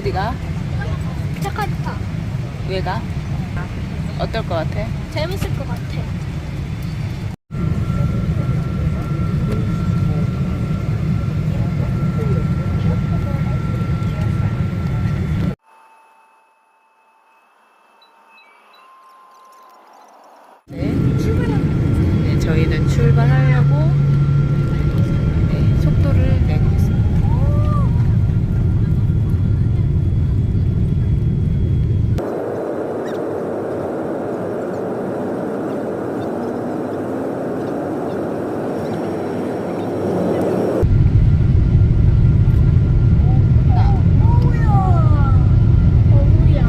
어디가? 자카르타. 왜 가? 어떨 것 같아? 재밌을 것 같아. 네. 네, 저희는 출발하려고 네, 속도를 내고 있습니다. 어우야.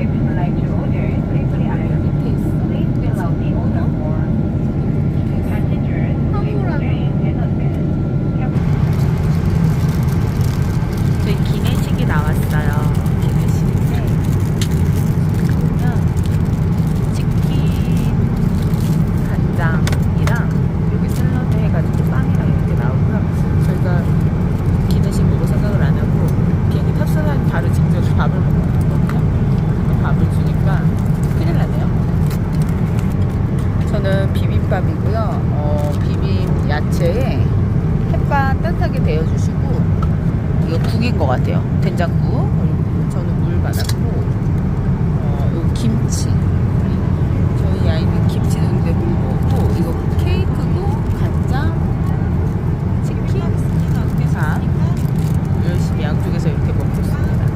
If you would like to order safely items, please fill out the order form. Passengers, please remain in advance. 저희 기내식이 나왔어요. 기내식인데 보면 치킨 간장이랑 여기 샐러드 해가지고 빵이랑 이렇게 나오고요. 저희가 기내식으로 생각을 안 하고 비행기 탑승한 바로 직접 밥을 먹거든요. 밥을 주니까 큰일 나네요. 저는 비빔밥이고요. 어, 비빔 야채에 햇반 따뜻하게 데워주시고 이거 국인 것 같아요. 된장국. 저는 물 받았고, 어, 요 김치. 저희 아이는 김치 넣는데 물 먹고, 이거 케이크고, 간장, 치킨, 밥. 열심히 양쪽에서 이렇게 먹고 있습니다.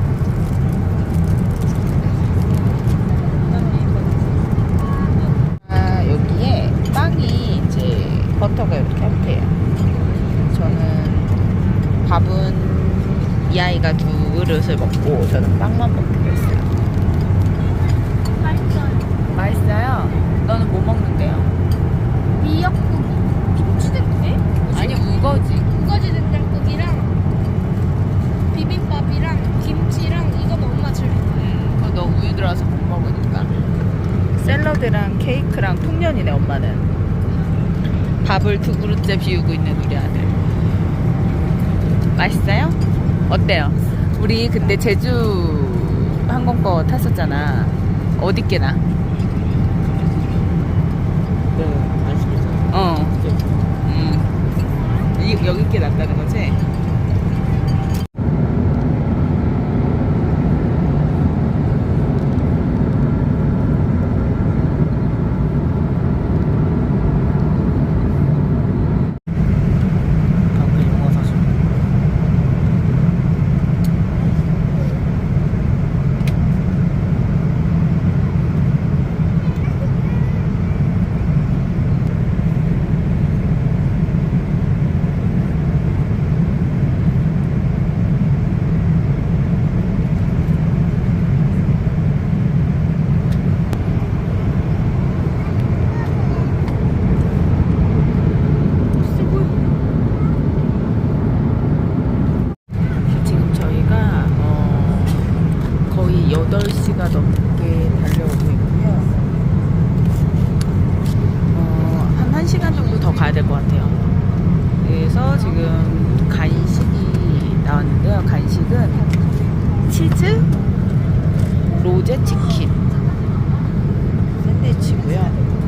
아, 여기에 빵이 이제 버터가 이렇게 한테요. 저는 밥은 이 아이가 두 그릇을 먹고 저는 빵만 먹기로 했어요. 맛있어요. 맛있어요? 너는 뭐 먹는데요? 미역국. 김치된대? 아니 우거지. 우거지 된장국이랑 비빔밥이랑 김치랑 이건 엄마 즐겨. 음, 그거 너 우유 들어가서 못 먹으니까. 샐러드랑 케이크랑 통년이네 엄마는. 밥을 두 그릇째 비우고 있는 우리 아들. 맛있어요? 어때요? 우리 그때 제주 항공권 탔었잖아. 어디께나? 네, 맛있겠어. 어. 음. 이, 여기 게 낫다는 거지? 방금 영화 사실. 지금 저희가 어, 거의 8시가 넘게 달려오고 있고요. 어, 한 1시간 정도 더 가야 될 것 같아요. 그래서 지금 간식이 나왔는데요. 간식은 치즈 로제 치킨 샌드위치고요.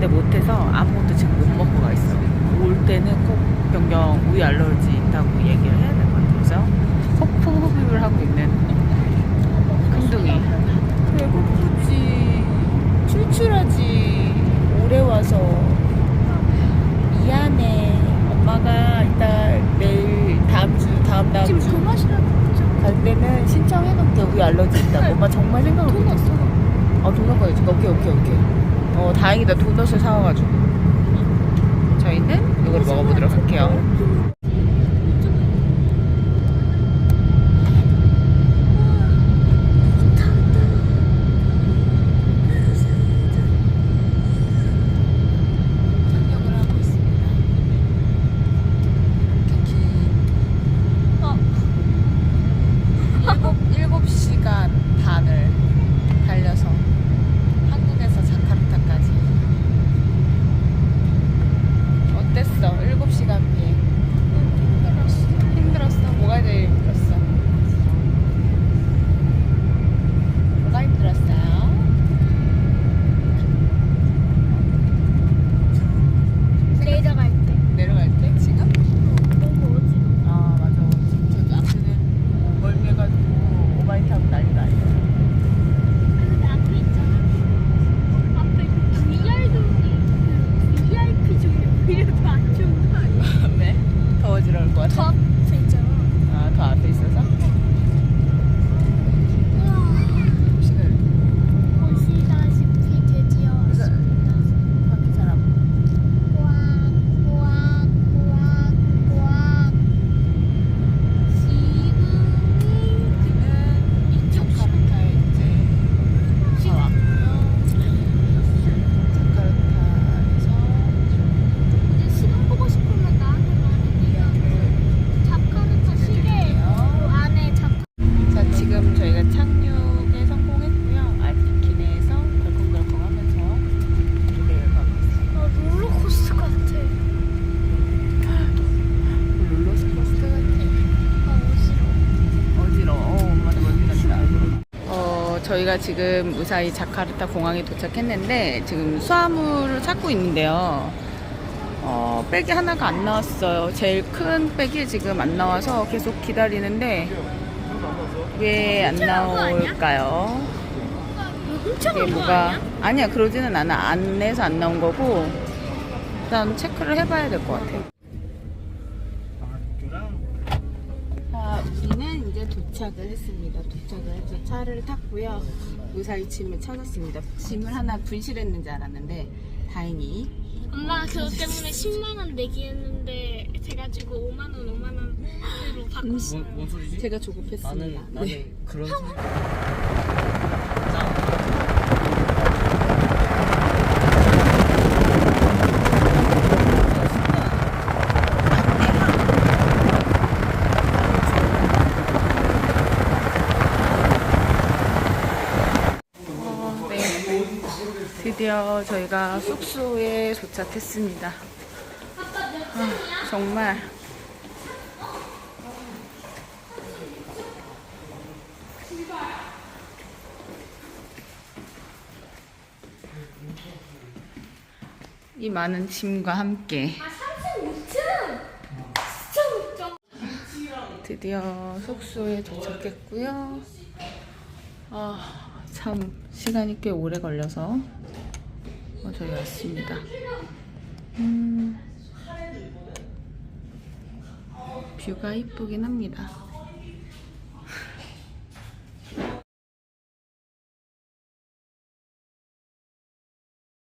근데 못해서 아무것도 지금 못 먹고 가 있어. 올 때는 꼭 변경 우유 알러지 있다고 얘기를 해야 될 것 같아요. 그죠? 호프 흡입을 하고 있는 큰둥이. 배고프지. 출출하지. 오래 와서. 미안해. 엄마가 이따 내일 다음 주, 다음 다음 주. 지금 그 맛이라고. 갈 때는 신청해놓을게. 우유 알러지 있다고. 엄마 정말 생각 못 했어. 아 도넛 가야지. 오케이 오케이 오케이. 어 다행이다 도넛을 사와가지고. 저희는 이걸 먹어보도록 할게요. 착륙을 하고 있습니다. 이렇게 긴 어. 일곱 일곱 시간 반을 달려서 한국에서 자카르타까지 어땠어? 일곱 시간 비행 힘들었어. 힘들었어. 뭐가 제일 힘들었어? 뭐가 힘들었어요? 내려갈 때 내려갈 때 지금? 너무 어지러워. 아 맞아. 지금 저기 앞에는 멀미해가지고 오바이트 하고 난리가 아니야. 근데 앞에 있잖아. 앞에 그 VR도 그 VIP 종류 그래도 안 좋은 거 아니야? 왜? 더 어지러울 것 더 같아? 앞에 있잖아. 아, 더 앞에 있어서? 우와. 시간을 보시다시피 드디어 왔습니다. 밖에 사람. 꾸악 꾸악 꾸악 꾸악 지금이 지금은 자카르타에 이제 와 왔고요. 자카르타에서 이제 시간 보고 싶으면 나한테 말해. 자카르타 시계 안에 자카 자, 지금 저희가 착륙에 성공했고요. 아직 기내에서 덜컹덜컹하면서 기대를 가고 있어요. 어, 롤러코스터 같아. 롤러코스터 같아. 아 어지러워. 어지러워. 어, 엄마도 멀미 난다. 어, 저희가 지금 무사히 자카르타 공항에 도착했는데 지금 수화물을 찾고 있는데요. 어, 백이 하나가 안 나왔어요. 제일 큰 백이 지금 안 나와서 계속 기다리는데 왜 안 나올까요? 이게 뭐가 아니야? 아니야 그러지는 않아 안내서 안 나온 거고 일단 체크를 해봐야 될 것 같아요. 자, 우리는 이제 도착을 했습니다. 도착을 해서 차를 탔고요. 무사히 짐을 찾았습니다. 짐을 하나 분실했는지 알았는데 다행히 엄마 그것 때문에 10만 원 내기 했는데 제가 지고 5만 원, 5만 원으로 바꿨어요. 뭔, 뭔 소리지? 제가 조급했습니다. 나는 나는 네. 그런 소리. 드디어 저희가 숙소에 도착했습니다. 아, 정말 이 많은 짐과 함께 아 35층! 진짜 못 드디어 숙소에 도착했고요. 아, 참 시간이 꽤 오래 걸려서 어, 저희 왔습니다. 음, 뷰가 이쁘긴 합니다.